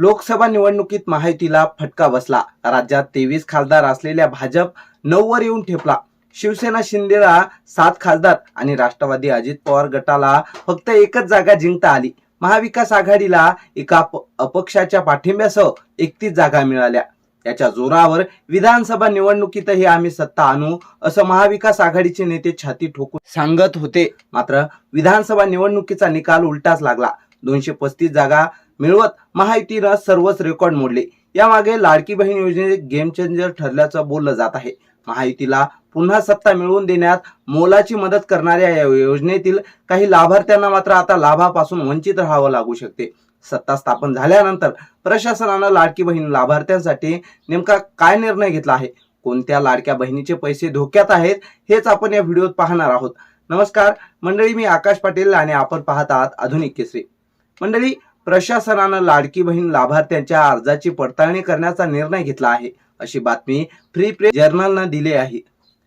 लोकसभा निवडणुकीत महायुतीला फटका बसला. राज्यात तेवीस खासदार असलेल्या भाजप नऊवर येऊन ठेपला. शिवसेना शिंदेला सात खासदार आणि राष्ट्रवादी अजित पवार गटाला फक्त एकच जागा जिंकता आली. महाविकास आघाडीला एका अपक्षाच्या पाठिंब्यासह एकतीस जागा मिळाल्या. याच्या जोरावर विधानसभा निवडणुकीतही आम्ही सत्ता आणू असं महाविकास आघाडीचे नेते छाती ठोकून सांगत होते. मात्र विधानसभा निवडणुकीचा निकाल उलटाच लागला. दोनशे पस्तीस जागा मिळवत महायुतीनं सर्वच रेकॉर्ड मोडले. यामागे लाडकी बहीण योजने गेम चेंजर ठरल्याचं बोललं जात आहे. महायुतीला पुन्हा सत्ता मिळवून देण्यात मोलाची मदत करणाऱ्या या योजनेतील काही लाभार्थ्यांना मात्र आता लाभापासून वंचित राहावं लागू शकते. सत्ता स्थापन झाल्यानंतर प्रशासनानं लाडकी बहीण लाभार्थ्यांसाठी नेमका काय निर्णय घेतला आहे? कोणत्या लाडक्या बहिणीचे पैसे धोक्यात आहेत? हेच आपण या व्हिडिओत पाहणार आहोत. नमस्कार मंडळी मी आकाश पाटील आणि आपण पाहत आहात आधुनिक केसरी. मंडळी प्रशासनानं लाडकी बहीण लाभार्थ्यांच्या अर्जाची पडताळणी करण्याचा निर्णय घेतला आहे अशी बातमी फ्री प्रेस जर्नलनं दिली आहे.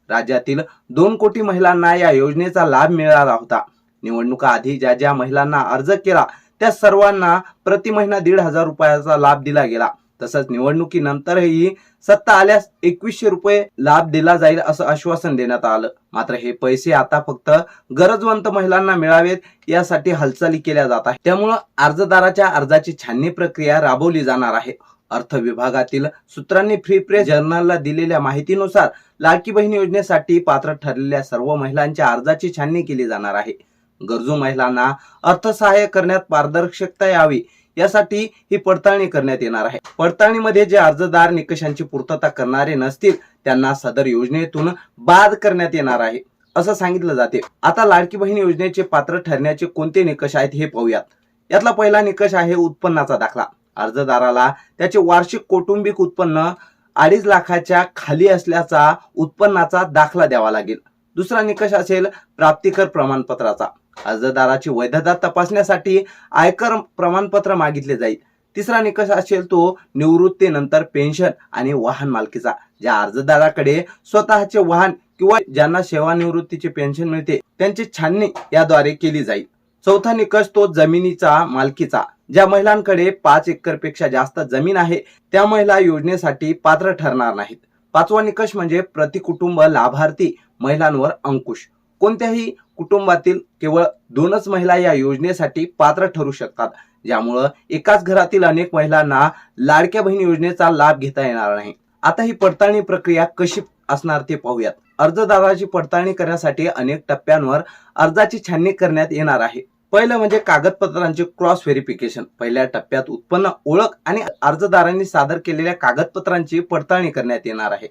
राज्यातील दोन कोटी महिलांना या योजनेचा लाभ मिळाला होता. निवडणुका आधी ज्या ज्या महिलांना अर्ज केला त्या सर्वांना प्रति महिना दीड हजार रुपयाचा लाभ दिला गेला. तसंच निवडणुकीनंतरही सत्ता आल्यास एकवीसशे रुपये लाभ दिला जाईल असं आश्वासन देण्यात आलं. मात्र हे पैसे आता फक्त गरजवंत महिलांना मिळावेत यासाठी हालचाली केल्या जात आहेत. त्यामुळं अर्जदाराच्या अर्जाची छाननी प्रक्रिया राबवली जाणार आहे. अर्थ विभागातील सूत्रांनी फ्री प्रेस जर्नलला दिलेल्या माहितीनुसार लाडकी बहीण योजनेसाठी पात्र ठरलेल्या सर्व महिलांच्या अर्जाची छाननी केली जाणार आहे. गरजू महिलांना अर्थसहाय्य करण्यात पारदर्शकता यावी यासाठी ही पडताळणी करण्यात येणार आहे. पडताळणीमध्ये जे अर्जदार निकषांची पूर्तता करणारे नसतील त्यांना सदर योजनेतून बाद करण्यात येणार आहे असं सांगितलं जाते. आता लाडकी बहीण योजनेचे पात्र ठरण्याचे कोणते निकष आहेत हे पाहूयात. यातला पहिला निकष आहे उत्पन्नाचा दाखला. अर्जदाराला त्याचे वार्षिक कौटुंबिक उत्पन्न अडीच लाखाच्या खाली असल्याचा उत्पन्नाचा दाखला द्यावा लागेल. दुसरा निकष असेल प्राप्तिकर प्रमाणपत्राचा. अर्जदाराची वैधता तपासण्यासाठी आयकर प्रमाणपत्र मागितले जाईल. तिसरा निकष असेल तो निवृत्तीनंतर पेन्शन आणि वाहन मालकीचा ज्या अर्जदाराकडे स्वतःचे वाहन किंवा ज्यांना सेवानिवृत्तीचे पेन्शन मिळते त्यांची छाननी याद्वारे केली जाईल. चौथा निकष तो जमिनीचा मालकीचा ज्या महिलांकडे पाच एकरपेक्षा जास्त जमीन आहे त्या महिला योजनेसाठी पात्र ठरणार नाहीत. पाचवा निकष म्हणजे प्रतिकुटुंब लाभार्थी महिलांवर अंकुश. कोणत्याही कुटुंबातील केवळ दोनच महिला या योजनेसाठी पात्र ठरू शकतात. ज्यामुळं एकाच घरातील अनेक महिलांना लाडक्या बहीण योजनेचा लाभ घेता येणार नाही. आता ही पडताळणी प्रक्रिया कशी असणार ते पाहूयात. अर्जदाराची पडताळणी करण्यासाठी अनेक टप्प्यांवर अर्जाची छाननी करण्यात येणार आहे. पहिलं म्हणजे कागदपत्रांचे क्रॉस व्हेरिफिकेशन. पहिल्या टप्प्यात उत्पन्न ओळख आणि अर्जदारांनी सादर केलेल्या कागदपत्रांची पडताळणी करण्यात येणार आहे.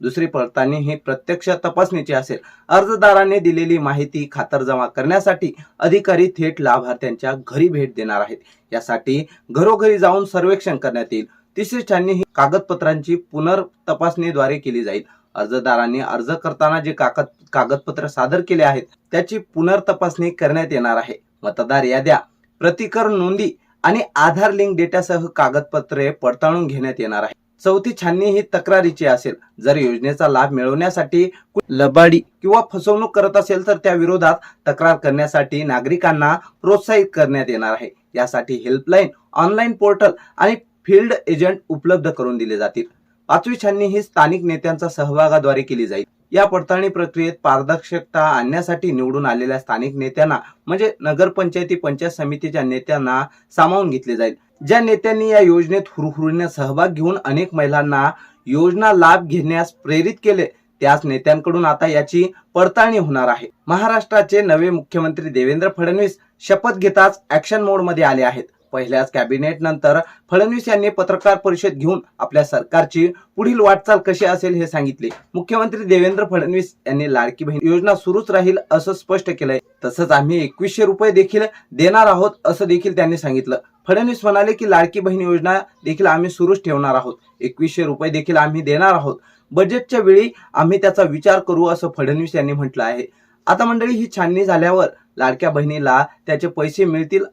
दुसरी पडताळणी ही प्रत्यक्ष तपासणीची असेल. अर्जदाराने दिलेली माहिती खातरजमा करण्यासाठी अधिकारी थेट लाभार्थ्यांच्या घरी भेट देणार आहेत. यासाठी घरोघरी जाऊन सर्वेक्षण करण्यात येईल. तिसरी छाननी ही कागदपत्रांची पुनर्तपासणीद्वारे केली जाईल. अर्जदारांनी अर्ज करताना जे कागद कागदपत्र सादर केले आहेत त्याची पुनर्तपासणी करण्यात येणार आहे. मतदार याद्या प्रतिकर नोंदी आणि आधार लिंक डेटासह कागदपत्रे पडताळून घेण्यात येणार आहे चौथी छाननी ही तक्रारीची असेल. जर योजनेचा लाभ मिळवण्यासाठी लबाडी किंवा फसवणूक करत असेल तर त्या विरोधात तक्रार करण्यासाठी नागरिकांना प्रोत्साहित करण्यात येणार आहे. यासाठी हेल्पलाईन ऑनलाईन पोर्टल आणि फील्ड एजंट उपलब्ध करून दिले जातील. पाचवी छाननी ही स्थानिक नेत्यांच्या सहभागाद्वारे केली जाईल. या पडताळणी प्रक्रियेत पारदर्शकता आणण्यासाठी निवडून आलेल्या स्थानिक नेत्यांना म्हणजे नगरपंचायती पंचायत समितीच्या नेत्यांना सामावून घेतले जाईल. ज्या नेत्यांनी या योजनेत हुरहुरीने सहभाग घेऊन अनेक महिलांना योजना लाभ घेण्यास प्रेरित केले त्याच नेत्यांकडून आता याची पडताळणी होणार आहे. महाराष्ट्राचे नवे मुख्यमंत्री देवेंद्र फडणवीस शपथ घेताच ऍक्शन मोडमध्ये आले आहेत. पहिल्याच कॅबिनेट नंतर फडणवीस यांनी पत्रकार परिषद घेऊन आपल्या सरकारची पुढील वाटचाल कशी असेल हे सांगितले. मुख्यमंत्री देवेंद्र फडणवीस यांनी लाडकी बहीण योजना सुरूच राहील असं स्पष्ट केलंय. तसंच आम्ही एकवीसशे रुपये देखील देणार आहोत असं देखील त्यांनी सांगितलं. फडणवीस म्हणाले की लाडकी बहीण योजना देखील आम्ही सुरूच ठेवणार आहोत. एकवीसशे रुपये देखील आम्ही देणार आहोत. बजेटच्या वेळी आम्ही त्याचा विचार करू असं फडणवीस यांनी म्हटलं आहे. आता मंडळी ही छाननी झाल्यावर लाडक्या बहिणीला त्याचे पैसे मिळतील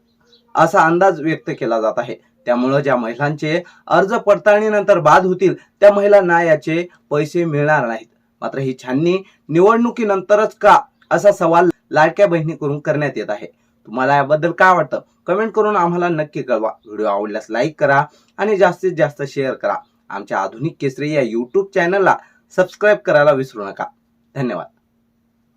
असा अंदाज व्यक्त केला जात आहे. त्यामुळं ज्या महिलांचे अर्ज पडताळणीनंतर बाद होतील त्या महिलांना याचे पैसे मिळणार नाहीत. मात्र ही छाननी निवडणुकीनंतरच का असा सवाल लाडक्या बहिणीकडून करण्यात येत आहे. तुम्हाला याबद्दल काय वाटतं? कमेंट करून आम्हाला नक्की कळवा. व्हिडिओ आवडल्यास लाईक करा आणि जास्तीत जास्त शेअर करा. आमच्या आधुनिक केसरी या यूट्यूब चॅनलला सबस्क्राईब करायला विसरू नका. धन्यवाद.